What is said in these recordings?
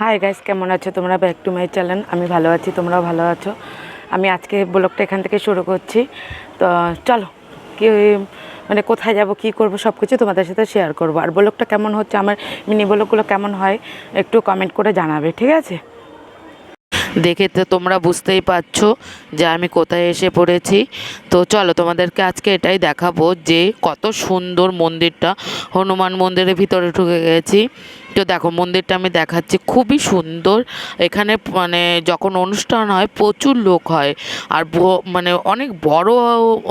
Hi guys কেমন আছো? তোমরা ব্যাক টু মাই চ্যানেল আমি ভালো আছি, তোমরাও ভালো আছো? আমি আজকে ব্লগটা এখান থেকে শুরু করছি। তো চলো, কি মানে কোথায় যাব, কি করব সব কিছু তোমাদের সাথে শেয়ার করব। আর ব্লগটা কেমন হচ্ছে, আমার মিনি ব্লগগুলো কেমন হয়, একটু কমেন্ট করে জানাবে, ঠিক আছে? দেখে তো তোমরা বুঝতেই পারছ যে আমি কোথায় এসে পড়েছি। তো চলো, তোমাদেরকে আজকে এটাই দেখাবো যে কত সুন্দর মন্দিরটা। হনুমান মন্দিরের ভিতরে ঢুকে গেছি। তো দেখো, মন্দিরটা আমি দেখাচ্ছি। খুবই সুন্দর। এখানে মানে যখন অনুষ্ঠান হয়, প্রচুর লোক হয়। আর মানে অনেক বড়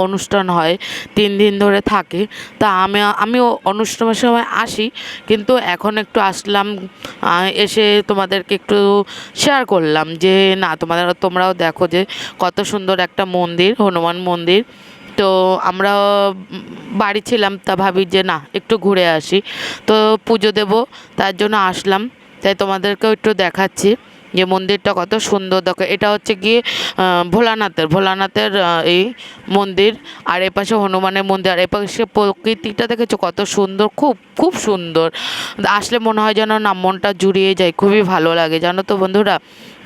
অনুষ্ঠান হয়, তিন দিন ধরে থাকে। তা আমি, আমিও অনুষ্ঠানের সময় আসি, কিন্তু এখন একটু আসলাম এসে তোমাদেরকে একটু শেয়ার করলাম যে, না, তোমাদের, তোমরাও দেখো যে, কত সুন্দর একটা মন্দির, হনুমান মন্দির। তো আমরা বাড়ি ছিলাম তা ভাবি যে না, একটু ঘুরে আসি। তো পুজো দেব, তার জন্য আসলাম। তাই তোমাদেরকেও একটু দেখাচ্ছি। যে মন্দিরটা কত সুন্দর। দেখো, এটা হচ্ছে গিয়ে ভোলানাথের ভোলানাথের এই মন্দির। আর এপাশে হনুমানের মন্দির, আর এপাশে প্রকৃতিটা দেখেছ কত সুন্দর, খুব খুব সুন্দর। আসলে মনে হয় যেন না, মনটা জুড়িয়ে যায়, খুবই ভালো লাগে, জানো তো বন্ধুরা?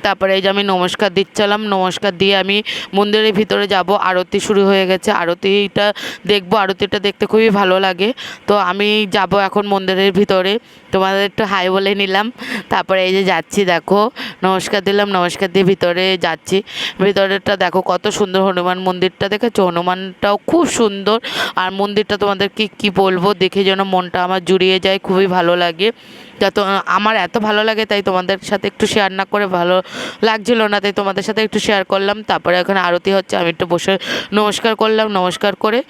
তারপরে এই যে আমি নমস্কার দিচ্ছিলাম, নমস্কার দিয়ে আমি মন্দিরের ভিতরে যাব, আরতি শুরু হয়ে গেছে, আরতিটা দেখব, আরতিটা দেখতে খুবই ভালো লাগে। তো আমি যাব এখন মন্দিরের ভিতরে, তোমাদের একটু হাই বলে নিলাম। তারপরে এই যে যাচ্ছি, দেখো নমস্কার দিলাম, নমস্কার দিয়ে ভিতরে যাচ্ছি। ভিতরেরটা দেখো কত সুন্দর হনুমান মন্দিরটা দেখেছ? হনুমানটাও খুব সুন্দর। আর মন্দিরটা তোমাদেরকে কি বলব, দেখে যেন মনটা আমার জুড়িয়ে যায়, খুবই ভালো লাগে। তা তো আমার এত ভালো লাগে, তাই তোমাদের সাথে একটু শেয়ার না করে ভালো লাগছিল না, তাই তোমাদের সাথে একটু শেয়ার করলাম। তারপরে এখানে আরতি হচ্ছে, আমি একটু বসে নমস্কার করলাম, নমস্কার করে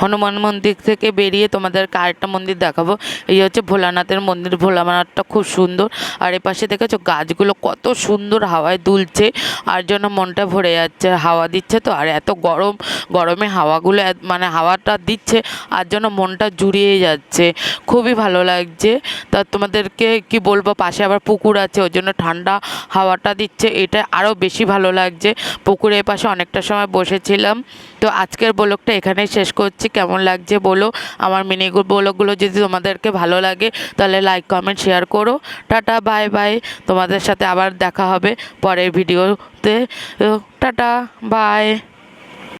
হনুমান মন্দির থেকে বেরিয়ে তোমাদের আরেকটা মন্দির দেখাবো। এই হচ্ছে ভোলানাথের মন্দির। ভোলানাথটা খুব সুন্দর। আর এপাশে দেখেছ গাছগুলো কত সুন্দর হাওয়ায় দুলছে। আর জন্য মনটা ভরে যাচ্ছে, হাওয়া দিচ্ছে তো। আর এত গরম, গরমে হাওয়াগুলো মানে হাওয়াটা দিচ্ছে আর জন্য মনটা জুড়িয়ে যাচ্ছে। খুবই ভালো লাগছে। তা তোমাদেরকে কি বলব? পাশে আবার পুকুর আছে, ওই জন্য ঠান্ডা হাওয়াটা দিচ্ছে। এটা আরও বেশি ভালো লাগছে। পুকুরের পাশে অনেকটা সময় বসেছিলাম। তো আজকের ব্লগটা এখানেই শেষ করছি। কেমন লাগছে বলো? আমার মিনি ব্লগগুলো যদি তোমাদেরকে ভালো লাগে, তাহলে লাইক কমেন্ট শেয়ার করো। টাটা বাই বাই তোমাদের সাথে আবার দেখা হবে পরের ভিডিওতে টাটা বাই